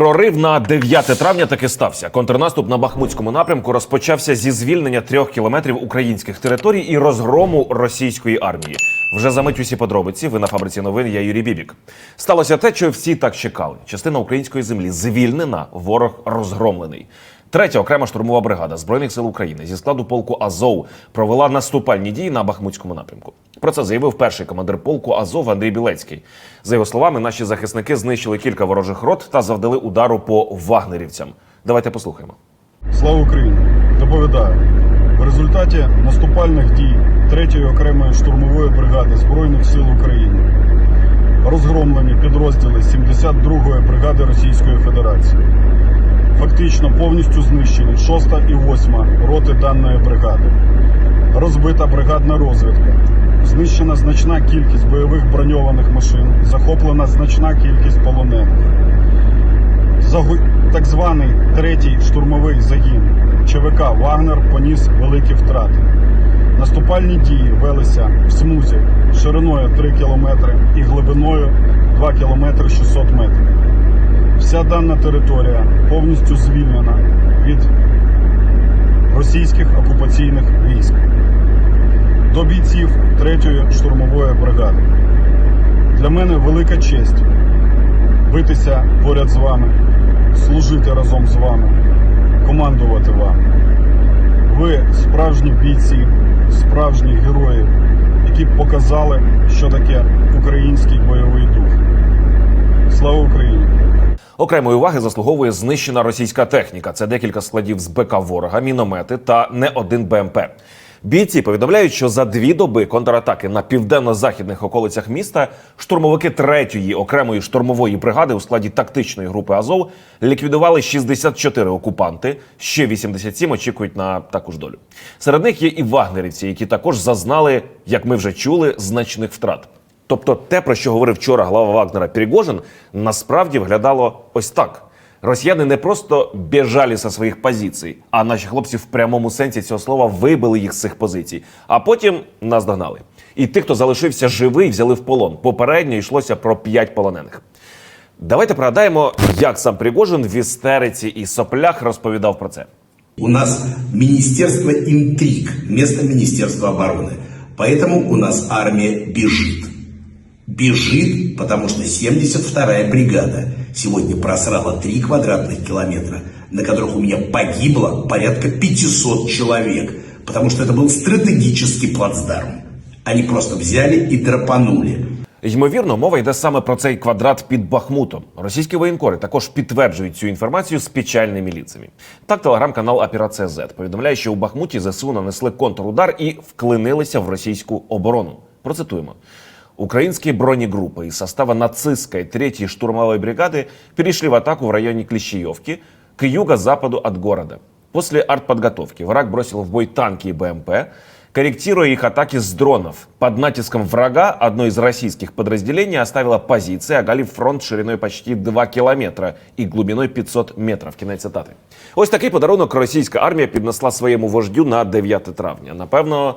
Прорив на 9 травня таки стався. Контрнаступ на Бахмутському напрямку розпочався зі звільнення трьох кілометрів українських територій і розгрому російської армії. Вже за мить усі подробиці. Ви на фабриці новин. Я Юрій Бібік. Сталося те, що всі так чекали. Частина української землі звільнена, ворог розгромлений. Третя окрема штурмова бригада збройних сил України зі складу полку Азов провела наступальні дії на Бахмутському напрямку. Про це заявив перший командир полку Азов Андрій Білецький. За його словами, наші захисники знищили кілька ворожих рот та завдали удару по вагнерівцям. Давайте послухаємо. Слава Україні! Доповідаю. В результаті наступальних дій 3-ї окремої штурмової бригади Збройних сил України розгромлені підрозділи 72-ї бригади Російської Федерації. Фактично повністю знищені 6 і 8 роти даної бригади. Розбита бригадна розвідка. Знищена значна кількість бойових броньованих машин, захоплена значна кількість полонених. Загу- Так званий третій штурмовий загін ЧВК Вагнер поніс великі втрати. Наступальні дії велися в смузі шириною 3 км і глибиною 2 км 600 метрів. Вся дана територія повністю звільнена від російських окупаційних військ. До бійців 3-ї штурмової бригади. Для мене велика честь битися поряд з вами, служити разом з вами, командувати вами. Ви справжні бійці, справжні герої, які показали, що таке український бойовий дух. Слава Україні! Окремої уваги заслуговує знищена російська техніка. Це декілька складів з БК ворога, міномети та не один БМП. Бійці повідомляють, що за дві доби контратаки на південно-західних околицях міста штурмовики третьої окремої штурмової бригади у складі тактичної групи Азов ліквідували 64 окупанти. Ще 87 очікують на таку ж долю. Серед них є і вагнерівці, які також зазнали, як ми вже чули, значних втрат. Тобто, те, про що говорив вчора глава Вагнера Пригожин, насправді виглядало ось так. Росіяни не просто біжали зі своїх позицій, а наші хлопці в прямому сенсі цього слова вибили їх з цих позицій, а потім нас догнали. І тих, хто залишився живий, взяли в полон. Попередньо йшлося про п'ять полонених. Давайте пригадаємо, як сам Пригожин в істериці і соплях розповідав про це. У нас Министерство интриг вместо Министерства обороны. Поэтому у нас армия бежит Бежит, потому что 72-я бригада сегодня просрала 3 квадратных километра, на которых у меня погибло порядка 500 человек, потому что это был стратегический плацдарм. Они просто взяли и драпанули. Ймовірно, мова йде саме про цей квадрат під Бахмутом. Російські воєнкори також підтверджують цю інформацію спеціальними ліцями. Так, телеграм-канал Операція Z повідомляє, що у Бахмуті ЗСУ нанесли контрудар і вклинилися в російську оборону. Процитуємо. Украинские бронегруппы из состава нацистской 3-й штурмовой бригады перешли в атаку в районе Клещеевки к юго-западу от города. После артподготовки враг бросил в бой танки и БМП, корректируя их атаки с дронов. Под натиском врага одно из российских подразделений оставило позиции, оголив фронт шириной почти 2 кілометра і глибиною 500 метрів. Кінець цитати. Ось такий подарунок російська армія піднесла своєму вождю на 9 травня. Напевно,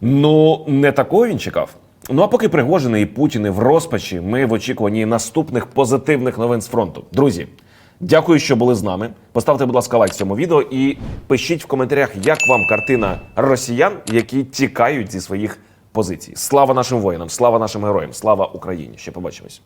ну не такого він чекав. Ну а поки Пригожини і Путіни в розпачі, ми в очікуванні наступних позитивних новин з фронту. Друзі, дякую, що були з нами. Поставте, будь ласка, лайк цьому відео і пишіть в коментарях, як вам картина росіян, які тікають зі своїх позицій. Слава нашим воїнам, слава нашим героям, слава Україні! Ще побачимось.